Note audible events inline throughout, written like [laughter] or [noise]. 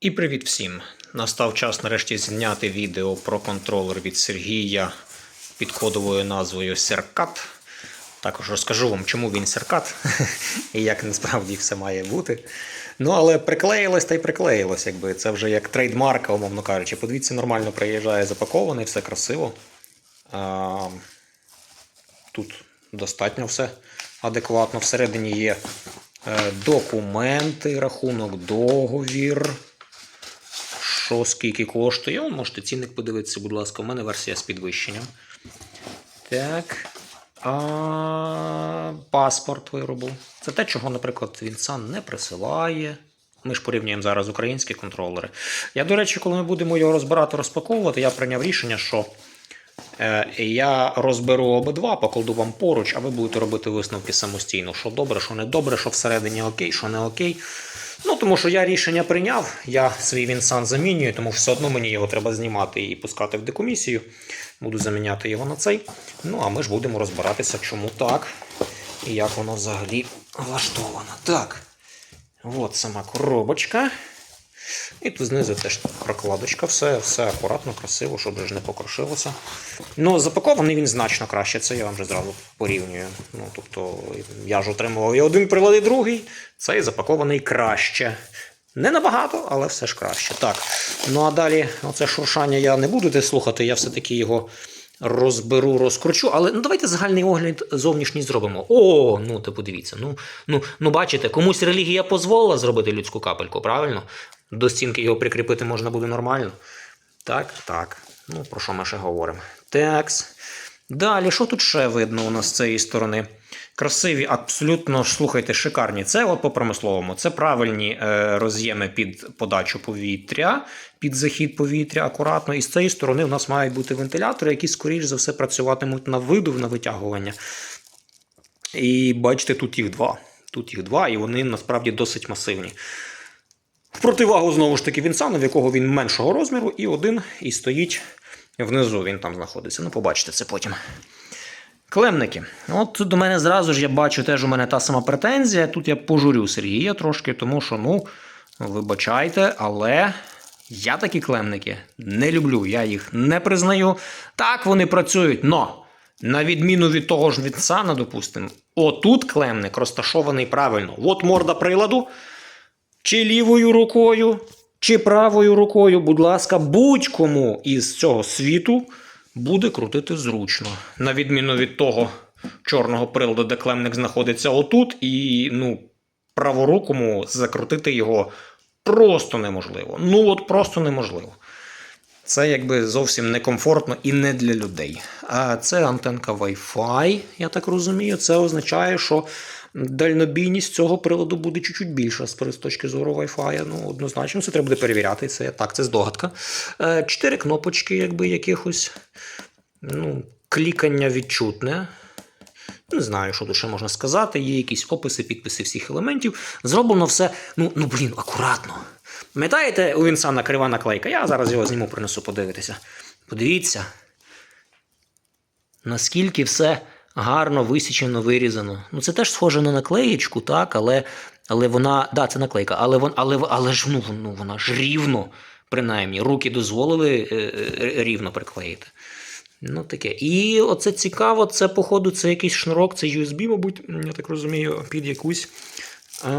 І привіт всім! Настав час нарешті зняти відео про контролер від Сергія під кодовою назвою Серкат. Також розкажу вам, чому він Серкат [laughs] і як насправді все має бути. Ну, але приклеїлось та й приклеїлось, якби це вже як трейдмарка, умовно кажучи. Подивіться, нормально приїжджає запакований, все красиво. А, тут достатньо все адекватно. Всередині є е, документи, рахунок, договір. Що скільки коштує? Можете цінник подивитися, будь ласка, у мене версія з підвищенням. Так. А, паспорт виробу. Це те, чого, наприклад, він сам не присилає. Ми ж порівнюємо зараз українські контролери. Я, до речі, коли ми будемо його розбирати, розпаковувати, я прийняв рішення, що я розберу обидва, покладу вам поруч, а ви будете робити висновки самостійно. Що добре, що не добре, що всередині окей, що не окей. Ну, тому що я рішення прийняв, я свій Вінсан замінюю, тому що все одно мені його треба знімати і пускати в декомісію. Буду заміняти його на цей. Ну, а ми ж будемо розбиратися, чому так і як воно взагалі влаштовано. Так. От сама коробочка. І тут знизу теж прокладочка, все, все акуратно, красиво, щоб ж не покрошилося. Ну, запакований він значно краще, це я вам вже зразу порівнюю. Ну, тобто, я ж отримував і один прилад, і другий. Цей запакований краще. Не набагато, але все ж краще. Так. Ну а далі, оце шуршання я не буду слухати, я все-таки його розберу, розкручу. Але ну давайте загальний огляд зовнішній зробимо. О, ну то подивіться. Ну, ну, ну бачите, комусь релігія дозволила зробити людську капельку, правильно? До стінки його прикріпити можна буде нормально. Так, так. Ну, про що ми ще говоримо? Текс. Далі, що тут ще видно у нас з цієї сторони? Красиві, абсолютно, слухайте, шикарні. Це от по промисловому. Це правильні е, роз'єми під подачу повітря, під захід повітря акуратно. І з цієї сторони у нас мають бути вентилятори, які, скоріш за все, працюватимуть на видув, на витягування. І бачите, тут їх два. Тут їх два, і вони насправді досить масивні. В противагу, знову ж таки, Вінсану, в якого він меншого розміру, і один і стоїть внизу. Він там знаходиться. Ну, побачите це потім. Клемники. От тут до мене зразу ж я бачу, теж у мене та сама претензія. Тут я пожурю Сергія трошки, тому що, ну, вибачайте, але я такі клемники не люблю. Я їх не признаю. Так вони працюють, но. На відміну від того ж Вінсана, допустимо, отут клемник розташований правильно. От морда приладу. Чи лівою рукою, чи правою рукою, будь ласка, будь-кому із цього світу буде крутити зручно. На відміну від того чорного приладу, де клемник знаходиться отут, і ну, праворукому закрутити його просто неможливо. Ну, от просто неможливо. Це якби зовсім некомфортно і не для людей. А це антенка Wi-Fi, я так розумію. Це означає, що дальнобійність цього приладу буде чуть-чуть більша з точки зору Wi-Fi. Ну, однозначно, це треба буде перевіряти. Це так, це здогадка. Е, Чотири кнопочки, якби якихось. Ну, клікання відчутне. Не знаю, що тут ще можна сказати. Є якісь описи, підписи всіх елементів. Зроблено все, ну, ну блін, акуратно. Пам'ятаєте, у Вінсана крива наклейка? Я зараз його зніму, принесу подивитися. Подивіться, наскільки все гарно висічено, вирізано. Ну, це теж схоже на наклеєчку, так, але, але вона. Да, це наклейка, але вон, але, але ж ну, ну, вона ж рівно, принаймні, руки дозволили е, е, рівно приклеїти. Ну, таке. І оце цікаво, це, походу, це якийсь шнурок, це USB, мабуть, я так розумію, під якусь. Е,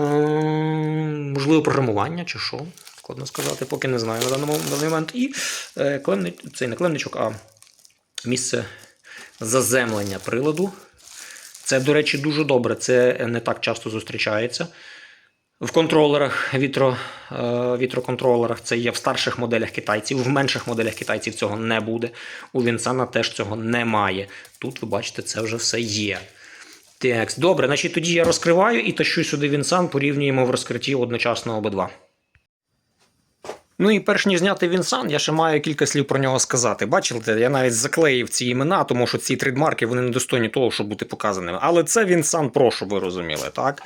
можливо, програмування чи що. Складно сказати, поки не знаю на даний момент. І е, клемни, цей не клемничок, а місце заземлення приладу. Це, до речі, дуже добре. Це не так часто зустрічається. В контролерах, вітро, е, вітроконтролерах це є в старших моделях китайців, в менших моделях китайців цього не буде. У Вінсана теж цього немає. Тут, ви бачите, це вже все є. Так, добре, значить тоді я розкриваю і тащу сюди Вінсан, порівнюємо в розкритті одночасно обидва. Ну і перш ніж зняти Вінсан, я ще маю кілька слів про нього сказати. Бачите, я навіть заклеїв ці імена, тому що ці трейдмарки вони недостойні того, щоб бути показаними. Але це Вінсан щоб ви розуміли, так?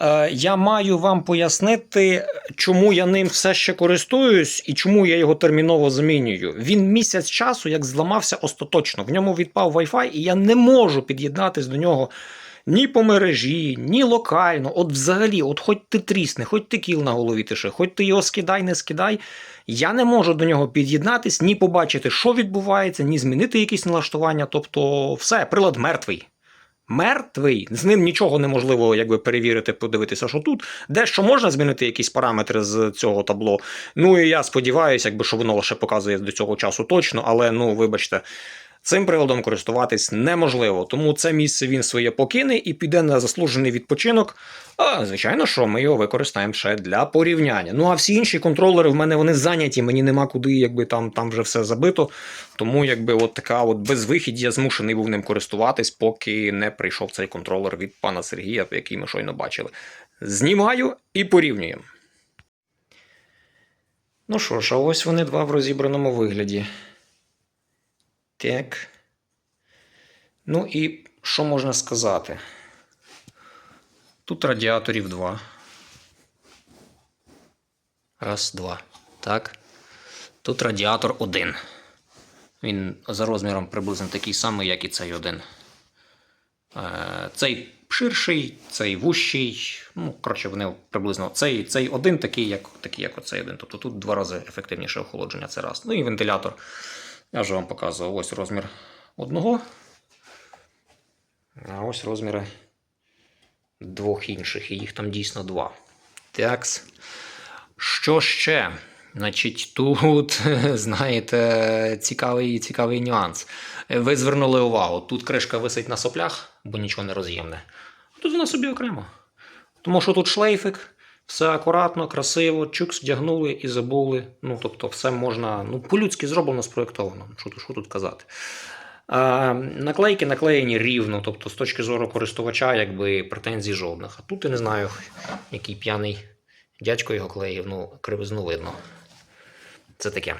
Е, я маю вам пояснити, чому я ним все ще користуюсь і чому я його терміново замінюю. Він місяць часу як зламався остаточно. В ньому відпав Wi-Fi, і я не можу під'єднатись до нього ні по мережі, ні локально. От взагалі, от хоч ти трісни, хоч ти кіл на голові тиши, хоч ти його скидай, не скидай. Я не можу до нього під'єднатись, ні побачити, що відбувається, ні змінити якісь налаштування. Тобто, все, прилад мертвий. Мертвий, з ним нічого неможливо якби перевірити, подивитися, що тут. Дещо можна змінити якісь параметри з цього табло. Ну і я сподіваюся, якби що воно лише показує до цього часу точно, але ну вибачте, цим приладом користуватись неможливо. Тому це місце він своє покине і піде на заслужений відпочинок. А звичайно, що ми його використаємо ще для порівняння. Ну а всі інші контролери в мене вони зайняті, мені нема куди, якби там, там вже все забито. Тому якби от така от безвихідь, я змушений був ним користуватись, поки не прийшов цей контролер від пана Сергія, який ми щойно бачили. Знімаю і порівнюємо. Ну що ж, а ось вони два в розібраному вигляді. Так. Ну і що можна сказати? Тут радіаторів два. Раз, два. Так. Тут радіатор один. Він за розміром приблизно такий самий, як і цей один. Е, Цей ширший, цей вущий. Ну, коротше, вони приблизно цей, цей один такий, як, такий, як оцей один. Тобто тут два рази ефективніше охолодження це раз. Ну і вентилятор. Я вже вам показував ось розмір одного. А ось розміри двох інших, і їх там дійсно два. Такс. Що ще? Значить, тут, [laughs] знаєте, цікавий, цікавий нюанс. Ви звернули увагу, тут кришка висить на соплях, бо нічого не роз'ємне. Тут вона собі окремо. Тому що тут шлейфик, все акуратно, красиво, чукс вдягнули і забули. Ну, тобто, все можна, ну, по-людськи зроблено, спроєктовано. Що, що тут казати? А, наклейки наклеєні рівно, тобто з точки зору користувача, якби претензій жодних. А тут я не знаю, який п'яний дядько його клеїв, ну, кривизну видно. Це таке.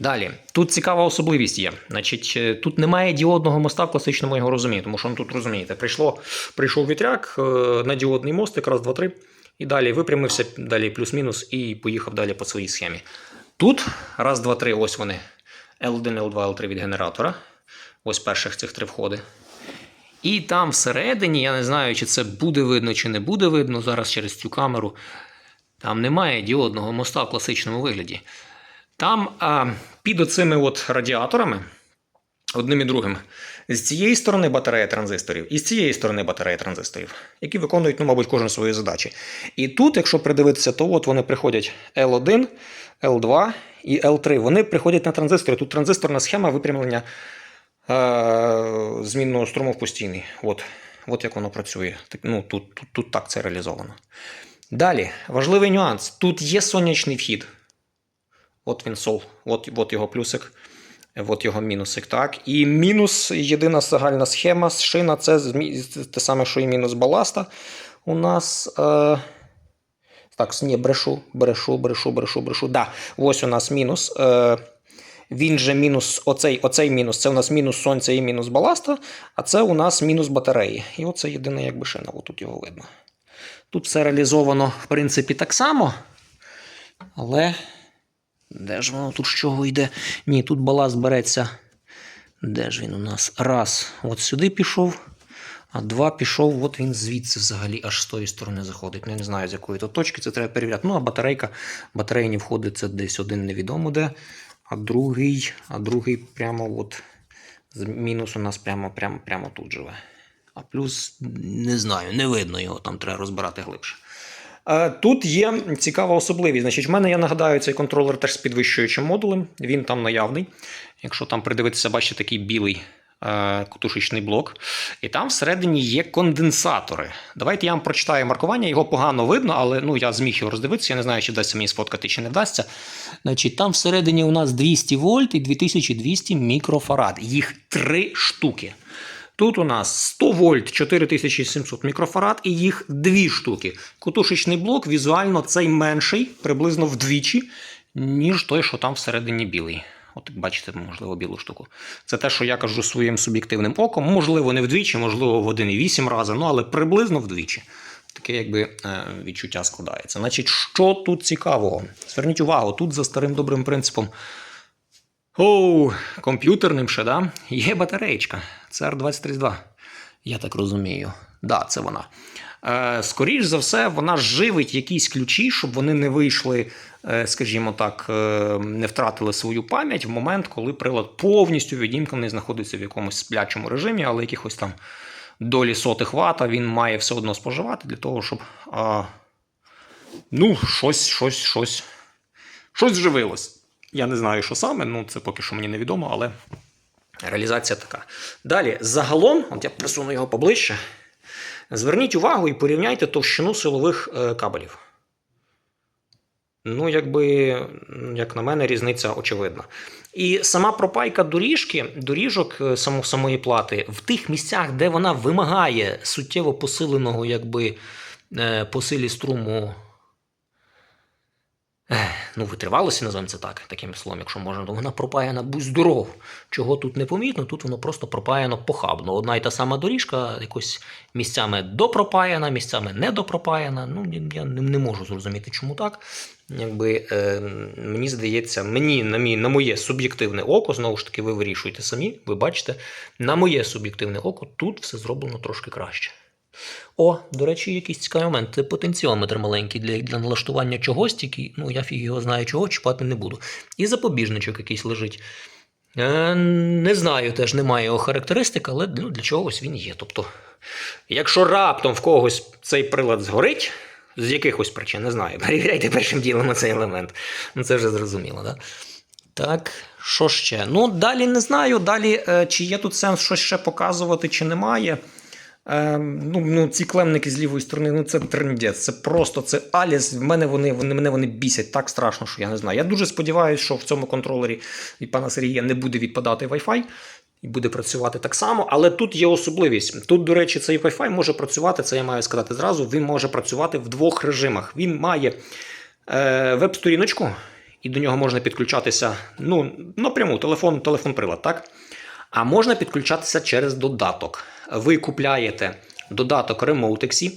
Далі, тут цікава особливість є. Значить, е, тут немає діодного моста в класичному його розумінні, тому що ну, тут розумієте, прийшло, прийшов вітряк е, на діодний мост, якраз 2-3, і далі випрямився, далі плюс-мінус, і поїхав далі по своїй схемі. Тут раз, два, три, ось вони. L1, L2, L3 від генератора. Ось перших цих три входи. І там всередині, я не знаю, чи це буде видно, чи не буде видно зараз через цю камеру. Там немає діодного моста в класичному вигляді. Там а, під оцими от радіаторами, одним і другим, з цієї сторони батарея транзисторів, і з цієї сторони батарея транзисторів, які виконують, ну, мабуть, кожен свої задачі. І тут, якщо придивитися, то от вони приходять L1, L2 і L3. Вони приходять на транзистори. Тут транзисторна схема випрямлення е, змінного струму в постійний. От, от як воно працює. Так, ну, тут, тут, тут так це реалізовано. Далі, важливий нюанс. Тут є сонячний вхід. От він сол, от, от його плюсик, от його мінусик. Так. І мінус, єдина загальна схема з шина це те саме, що і мінус баласта. У нас. Е... Так, ні, брешу, брешу, брешу, брешу, брешу. Да, ось у нас мінус. Е... Він же мінус, оцей, оцей мінус, це у нас мінус сонця і мінус баласта, а це у нас мінус батареї. І оце єдина якби шина, отут його видно. Тут все реалізовано, в принципі, так само. Але де ж воно тут з чого йде? Ні, тут баласт береться. Де ж він у нас? Раз, от сюди пішов, а два пішов, от він звідси взагалі аж з тої сторони заходить. Ну, я не знаю, з якої то точки це треба перевіряти. Ну, а батарейка, батарейні входи це десь один невідомо де, а другий, а другий прямо от мінус у нас прямо, прямо, прямо тут живе. А плюс не знаю, не видно його, там треба розбирати глибше. Е, Тут є цікава особливість. Значить, в мене, я нагадаю, цей контролер теж з підвищуючим модулем. Він там наявний. Якщо там придивитися, бачите такий білий е, катушечний блок. І там всередині є конденсатори. Давайте я вам прочитаю маркування. Його погано видно, але ну, я зміг його роздивитися. Я не знаю, чи вдасться мені сфоткати, чи не вдасться. Значить, там всередині у нас 200 вольт і 2200 мікрофарад. Їх три штуки. Тут у нас 100 вольт 4700 мікрофарад і їх дві штуки. Кутушечний блок візуально цей менший, приблизно вдвічі, ніж той, що там всередині білий. От бачите, можливо, білу штуку. Це те, що я кажу своїм суб'єктивним оком. Можливо, не вдвічі, можливо, в 1,8 рази, ну але приблизно вдвічі. Таке якби е, відчуття складається. Значить, що тут цікавого? Зверніть увагу, тут за старим добрим принципом Оу, комп'ютерним ще, да? Є батареєчка. CR2032. Я так розумію. Да, це вона. Е, скоріш за все, вона живить якісь ключі, щоб вони не вийшли, е, скажімо так, е, не втратили свою пам'ять в момент, коли прилад повністю відімкнений, знаходиться в якомусь сплячому режимі, але якихось там долі сотих вата він має все одно споживати для того, щоб а, ну, щось, щось, щось, щось вживилось. Я не знаю, що саме, ну це поки що мені невідомо, але реалізація така. Далі, загалом, от я присуну його поближче. Зверніть увагу і порівняйте товщину силових е, кабелів. Ну, якби, як на мене, різниця очевидна. І сама пропайка доріжки, доріжок е, само, самої плати в тих місцях, де вона вимагає суттєво посиленого, якби е, по струму. Ну, витривалося, називаємо це так, таким словом, якщо можна, то вона пропаяна будь здоров. Чого тут не помітно, тут воно просто пропаяно похабно. Одна і та сама доріжка, якось місцями допропаяна, місцями недопропаяна. Ну, я не можу зрозуміти, чому так. Якби е, мені здається, мені на мій на моє суб'єктивне око, знову ж таки, ви вирішуєте самі, ви бачите, на моє суб'єктивне око тут все зроблено трошки краще. О, до речі, якийсь цікавий момент. Це потенціометр маленький для, для налаштування чогось, тільки, ну я фіг його знаю, чого чіпати не буду. І запобіжничок якийсь лежить. Е, не знаю, теж немає його характеристик, але ну, для чогось він є. Тобто, якщо раптом в когось цей прилад згорить, з якихось причин, не знаю, [laughs] перевіряйте першим ділом цей елемент. Ну, це вже зрозуміло, так? Так, що ще? Ну, далі не знаю. Далі, е, чи є тут сенс щось ще показувати, чи немає. Е, ну, ну, ці клемники з лівої сторони, ну це трендець. Це просто це аліс. В мене вони, вони мене вони бісять так страшно, що я не знаю. Я дуже сподіваюся, що в цьому контролері від пана Сергія не буде відпадати Wi-Fi. І буде працювати так само, але тут є особливість. Тут, до речі, цей Wi-Fi може працювати, це я маю сказати зразу. Він може працювати в двох режимах. Він має е, веб-сторіночку, і до нього можна підключатися ну, напряму, телефон, телефон-прилад, так? А можна підключатися через додаток. Ви купляєте додаток Remotexi.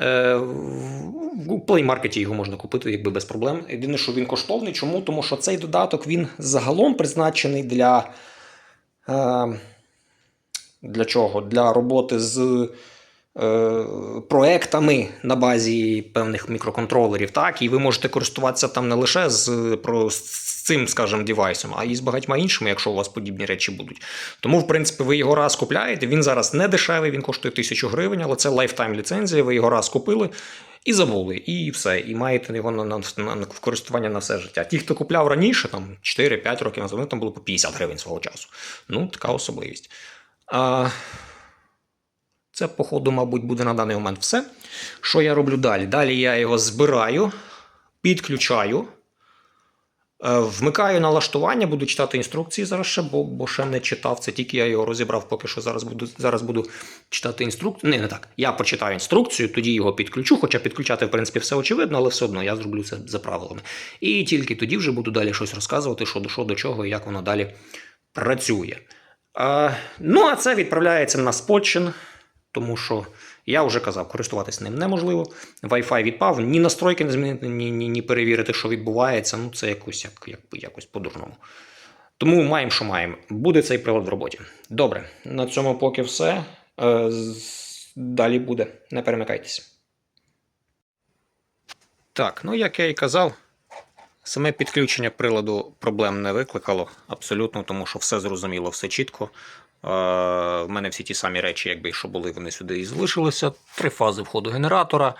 Е, В Play Market його можна купити якби без проблем. Єдине, що він коштовний. Чому? Тому що цей додаток він загалом призначений для. Е, Для чого? Для роботи з е, проектами на базі певних мікроконтролерів. Так, і ви можете користуватися там не лише з, з цим, скажімо, девайсом, а і з багатьма іншими, якщо у вас подібні речі будуть. Тому, в принципі, ви його раз купляєте. Він зараз не дешевий, він коштує 1000 гривень, але це лайфтайм ліцензія. Ви його раз купили. І забули, і все, і маєте його на, на, на, на в користування на все життя. Ті, хто купляв раніше, там 4-5 років назад, вони там було по 50 гривень свого часу. Ну, така особливість. А, це, походу, мабуть, буде на даний момент все. Що я роблю далі? Далі я його збираю, підключаю, вмикаю налаштування, буду читати інструкції зараз ще, бо, бо ще не читав. Це тільки я його розібрав, поки що зараз буду, зараз буду читати інструкцію. Не, не так. Я почитаю інструкцію, тоді його підключу, хоча підключати, в принципі, все очевидно, але все одно я зроблю це за правилами. І тільки тоді вже буду далі щось розказувати, що до, що до чого і як воно далі працює. А, ну, а це відправляється на спадщин, тому що я вже казав, користуватись ним неможливо. Wi-Fi відпав, ні настройки не змінити, ні, ні, ні перевірити, що відбувається. Ну, це якось як, як, якось по-дурному. Тому маємо, що маємо. Буде цей прилад в роботі. Добре, на цьому поки все. Е, Далі буде. Не перемикайтеся. Так, ну як я і казав, Саме підключення приладу проблем не викликало абсолютно, тому що все зрозуміло, все чітко. Е, В мене всі ті самі речі, якби що були, вони сюди і залишилися. Три фази входу генератора, е,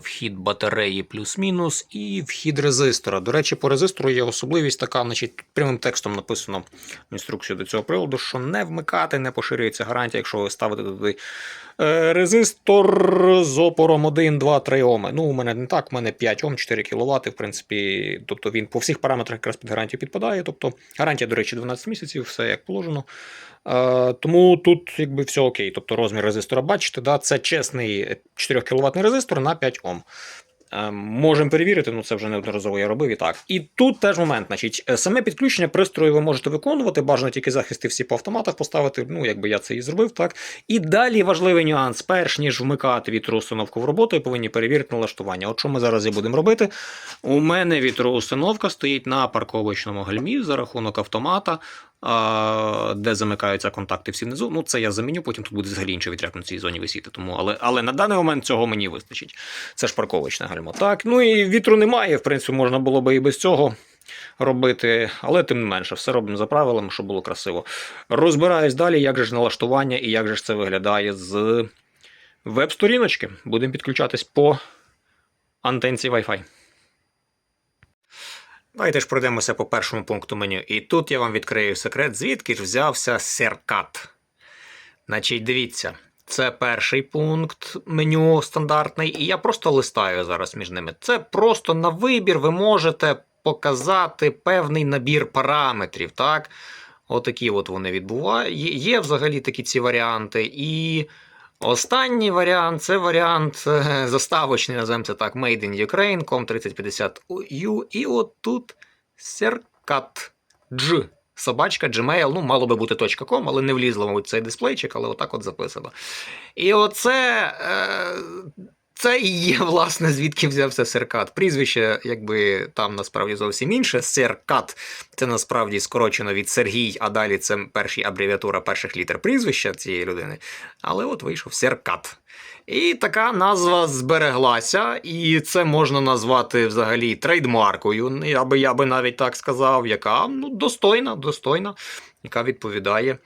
вхід батареї плюс-мінус і вхід резистора. До речі, по резистору є особливість така, значить, прямим текстом написано в інструкцію до цього приладу, що не вмикати, не поширюється гарантія, якщо ви ставите туди Е, Резистор з опором 1, 2, 3 Оми. Ну, у мене не так, у мене 5 Ом, 4 кВт, в принципі, тобто він по всіх параметрах якраз під гарантію підпадає. Тобто гарантія, до речі, 12 місяців, все як положено. Тому тут якби все окей. Тобто розмір резистора, бачите, да, це чесний 4 кВт резистор на 5 Ом. Можемо перевірити, ну це вже неодноразово я робив і так. І тут теж момент. Значить, е, саме підключення пристрою ви можете виконувати, бажано тільки захисти всі по автоматах поставити. Ну, якби я це і зробив, так. І далі важливий нюанс. Перш ніж вмикати вітроустановку в роботу, повинні перевірити налаштування. От що ми зараз і будемо робити. У мене вітроустановка стоїть на парковочному гальмі за рахунок автомата. Де замикаються контакти всі внизу. Ну, це я заміню, потім тут буде взагалі інший вітряк на цій зоні висіти. Тому, але, але на даний момент цього мені вистачить. Це ж парковочне гальмо. Так, ну і вітру немає, в принципі, можна було би і без цього робити, але тим не менше, все робимо за правилами, щоб було красиво. Розбираюсь далі, як же ж налаштування і як же ж це виглядає з веб-сторіночки. Будемо підключатись по антенці Wi-Fi. Давайте ж пройдемося по першому пункту меню. І тут я вам відкрию секрет, звідки ж взявся серкат. Значить, дивіться, це перший пункт меню стандартний, і я просто листаю зараз між ними. Це просто на вибір ви можете показати певний набір параметрів. так? Отакі от вони відбувають. Є взагалі такі ці варіанти. І останній варіант це варіант е, заставочний, називаємо це так, Made in Ukraine, COM3050U. І от тут серкат G. Собачка, Gmail, ну, мало би бути .com, але не влізло, мабуть, цей дисплейчик, але отак от записано. І оце. Е, це і є, [laughs] власне, звідки взявся Серкат. Прізвище, якби там насправді зовсім інше. Серкат це насправді скорочено від Сергій, а далі це перші абревіатура перших літер прізвища цієї людини. Але от вийшов Серкат. І така назва збереглася, і це можна назвати взагалі трейдмаркою. Я би я би навіть так сказав, яка ну, достойна, достойна, яка відповідає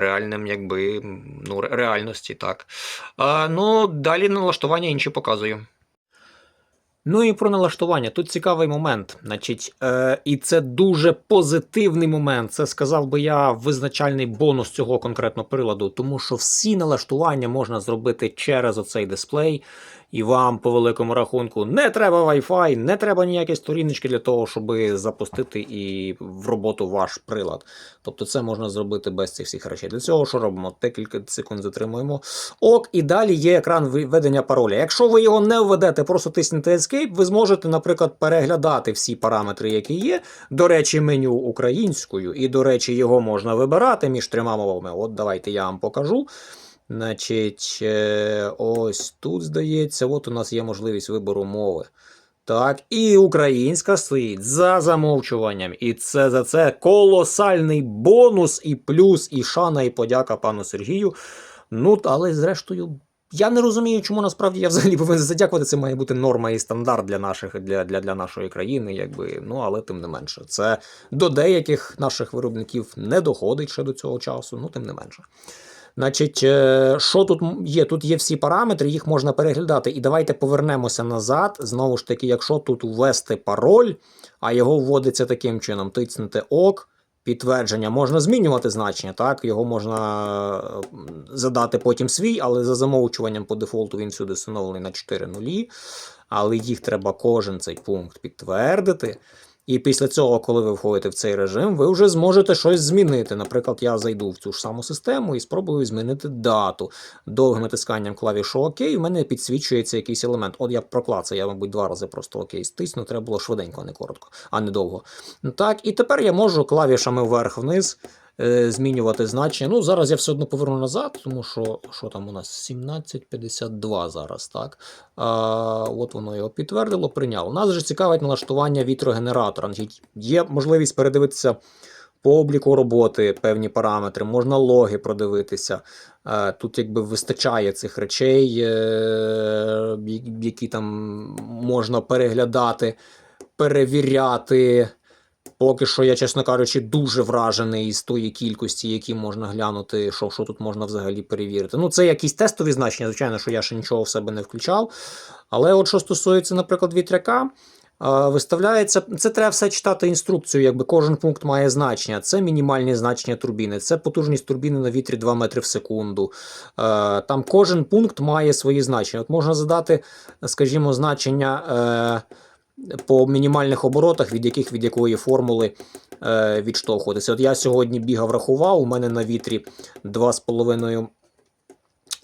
реальним, якби, ну, реальності. так. Ну, далі налаштування інші показую. Ну і про налаштування. Тут цікавий момент. Значить, е, і це дуже позитивний момент. Це сказав би я визначальний бонус цього конкретного приладу, тому що всі налаштування можна зробити через оцей дисплей. І вам по великому рахунку не треба Wi-Fi, не треба ніякі сторіночки для того, щоб запустити і в роботу ваш прилад. Тобто це можна зробити без цих всіх речей. Для цього що робимо? Декілька секунд затримуємо. Ок, і далі є екран введення пароля. Якщо ви його не введете, просто тиснете Escape, ви зможете, наприклад, переглядати всі параметри, які є. До речі, меню українською, і, до речі, його можна вибирати між трьома мовами. От давайте я вам покажу. Значить, е, ось тут здається, от у нас є можливість вибору мови. Так, і українська стоїть за замовчуванням. І це за це колосальний бонус, і плюс, і шана, і подяка пану Сергію. Ну, але зрештою, я не розумію, чому насправді я взагалі повинен задякувати. Це має бути норма і стандарт для наших для, для, для нашої країни, якби. Ну, але тим не менше. Це до деяких наших виробників не доходить ще до цього часу, ну тим не менше. Значить, е, що тут є? Тут є всі параметри, їх можна переглядати. І давайте повернемося назад. Знову ж таки, якщо тут ввести пароль, а його вводиться таким чином: тицнути ок, підтвердження, можна змінювати значення. так? Його можна е, задати потім свій, але за замовчуванням по дефолту він сюди встановлений на 4 нулі. Але їх треба кожен цей пункт підтвердити. І після цього, коли ви входите в цей режим, ви вже зможете щось змінити. Наприклад, я зайду в цю ж саму систему і спробую змінити дату. Довгим натисканням клавішу ОК, в мене підсвічується якийсь елемент. От я проклацав, я, мабуть, два рази просто ОК стисну, треба було швиденько, а не коротко, а не довго. Так, і тепер я можу клавішами вверх-вниз. Е, Змінювати значення. Ну, зараз я все одно поверну назад, тому що що там у нас 17.52 зараз, так? А, от воно його підтвердило, прийняло. Нас же цікавить налаштування вітрогенератора. Є можливість передивитися по обліку роботи певні параметри, можна логи продивитися. Е, Тут якби вистачає цих речей, е, які там можна переглядати, перевіряти. Поки що я, чесно кажучи, дуже вражений з тої кількості, які можна глянути, що, що тут можна взагалі перевірити. Ну, це якісь тестові значення, звичайно, що я ще нічого в себе не включав. Але от що стосується, наприклад, вітряка, е, виставляється, це треба все читати інструкцію, якби кожен пункт має значення. Це мінімальні значення турбіни, це потужність турбіни на вітрі 2 метри в секунду. Е, Там кожен пункт має свої значення. От можна задати, скажімо, значення. По мінімальних оборотах, від яких від якої формули е, відштовхуватися. От я сьогодні бігав, рахував, у мене на вітрі 2,5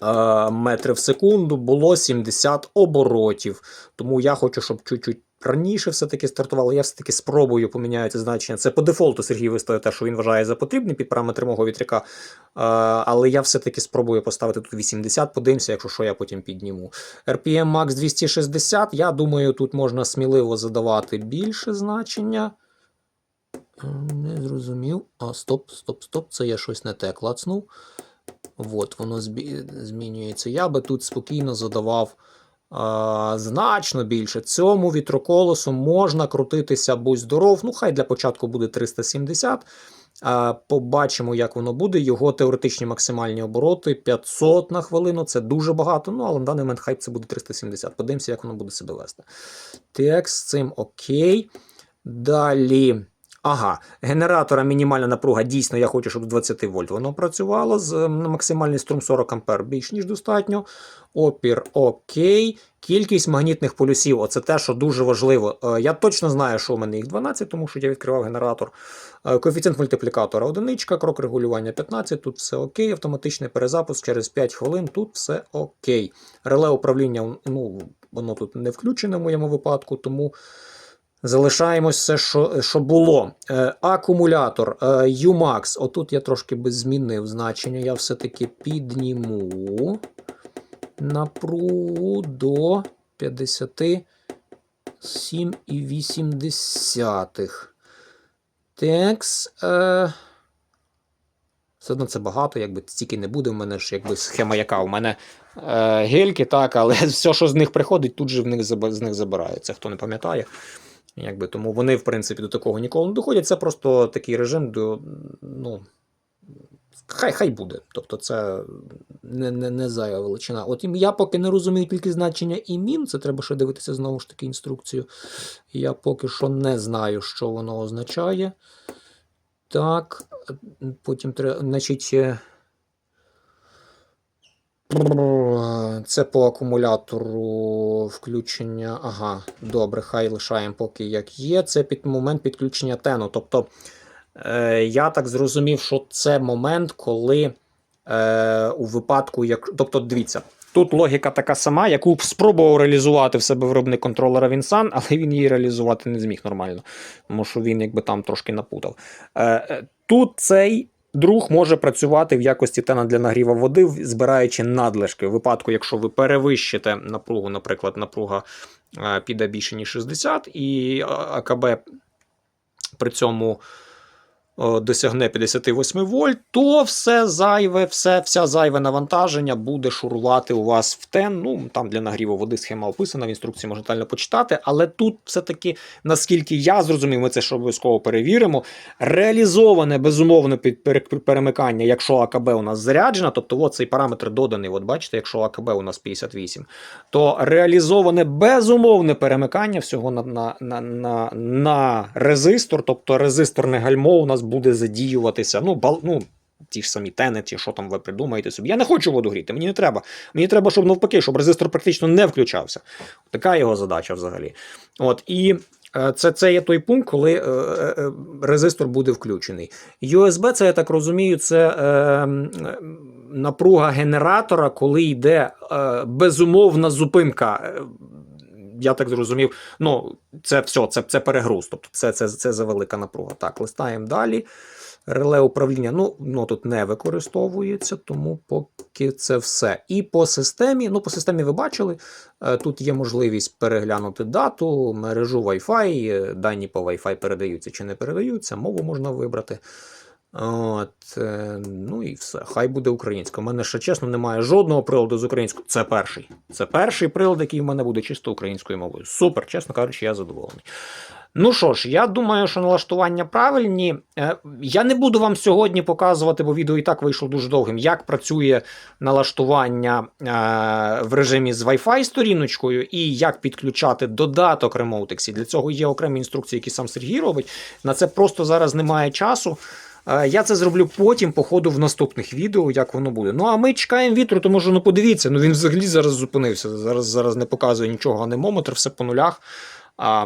е, метри в секунду було 70 оборотів. Тому я хочу, щоб чуть-чуть раніше все-таки стартувало. Я все-таки спробую поміняю це значення. Це по дефолту Сергій виставив те, що він вважає за потрібне під параметри мого вітряка. Але я все-таки спробую поставити тут 80, подивимося, якщо що я потім підніму. RPM Max 260. Я думаю, тут можна сміливо задавати більше значення. Е, Не зрозумів. А, стоп, стоп, стоп, це я щось не те клацнув. От, воно змінюється. Я би тут спокійно задавав значно більше. Цьому вітроколосу можна крутитися будь здоров. Ну, хай для початку буде 370. Побачимо, як воно буде. Його теоретичні максимальні обороти 500 на хвилину. Це дуже багато. Ну, але на даний момент хай це буде 370. Подивимося, як воно буде себе вести. Так, з цим окей. Далі. Ага, генератора мінімальна напруга. Дійсно, я хочу, щоб з 20 вольт воно працювало. З максимальний струм 40 ампер більш ніж достатньо. Опір окей. Кількість магнітних полюсів оце те, що дуже важливо. Е, Я точно знаю, що у мене їх 12, тому що я відкривав генератор. Е, Коефіцієнт мультиплікатора одиничка, крок регулювання 15, тут все окей. Автоматичний перезапуск через 5 хвилин, тут все окей. Реле управління, ну, воно тут не включене в моєму випадку, тому. Залишаємось все, що, що було. Е, акумулятор е, UMAX. Отут я трошки би змінив значення. Я все-таки підніму напругу до 57,8. Текс. Е, все одно це багато, якби стільки не буде. У мене ж якби схема яка. У мене е, гельки, так, але [laughs] все, що з них приходить, тут же в них, з них забирається. Хто не пам'ятає. Якби, тому вони, в принципі, до такого ніколи не доходять. Це просто такий режим, до, ну, хай хай буде. Тобто це не, не, не зайва величина. От я поки не розумію тільки значення імін, це треба ще дивитися знову ж таки інструкцію. Я поки що не знаю, що воно означає. Так, потім треба. Значить. Е, це по акумулятору включення. Ага, добре, хай лишаємо поки як є. Це під момент підключення тену. Тобто, е, я так зрозумів, що це момент, коли е, у випадку, як. Тобто, дивіться, тут логіка така сама, яку б спробував реалізувати в себе виробник контролера Vinsan, але він її реалізувати не зміг нормально, тому що він якби там трошки напутав. Е, е, тут цей Друг може працювати в якості тена для нагріва води, збираючи надлишки. В випадку, якщо ви перевищите напругу, наприклад, напруга е, піде більше ніж 60, і АКБ при цьому досягне 58 вольт, то все зайве, все, вся зайве навантаження буде шурувати у вас в тен. Ну, там для нагріву води схема описана, в інструкції можна детально почитати. Але тут все-таки, наскільки я зрозумів, ми це ще обов'язково перевіримо. Реалізоване безумовно під перемикання, якщо АКБ у нас заряджена, тобто от цей параметр доданий, от бачите, якщо АКБ у нас 58, то реалізоване безумовне перемикання всього на, на, на, на, на резистор, тобто резисторне гальмо у нас буде задіюватися. Ну, бал, ну, ті ж самі тенеті, що там ви придумаєте собі. Я не хочу воду гріти, мені не треба. Мені треба, щоб навпаки, щоб резистор практично не включався. Така його задача взагалі. От, і е, це, це є той пункт, коли е, е, резистор буде включений. USB, це я так розумію, це е, напруга генератора, коли йде е, безумовна зупинка. Я так зрозумів, ну, це все, це, це перегруз, тобто це, це, це за велика напруга. Так, листаємо далі. Реле управління ну, ну, тут не використовується, тому поки це все. І по системі, ну, по системі ви бачили, е, тут є можливість переглянути дату, мережу Wi-Fi, е, дані по Wi-Fi передаються чи не передаються, мову можна вибрати. От, е, ну і все. Хай буде українська. У мене ще чесно немає жодного приладу з українською. Це перший. Це перший прилад, який в мене буде чисто українською мовою. Супер, чесно кажучи, я задоволений. Ну що ж, я думаю, що налаштування правильні. Е, Я не буду вам сьогодні показувати, бо відео і так вийшло дуже довгим, як працює налаштування е, в режимі з Wi-Fi сторіночкою і як підключати додаток Remotex. Для цього є окремі інструкції, які сам Сергій робить. На це просто зараз немає часу. Е, Я це зроблю потім, по ходу в наступних відео, як воно буде. Ну а ми чекаємо вітру, тому що ну подивіться, ну він взагалі зараз зупинився. Зараз зараз не показує нічого, анемометр, все по нулях. А,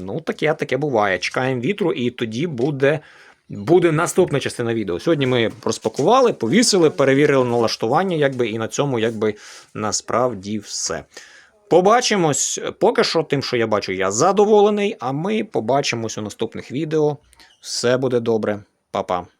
ну, таке, таке буває. Чекаємо вітру, і тоді буде. Буде наступна частина відео. Сьогодні ми розпакували, повісили, перевірили налаштування, якби, і на цьому якби насправді все. Побачимось. Поки що, тим, що я бачу, я задоволений, а ми побачимось у наступних відео. Все буде добре. Па-па.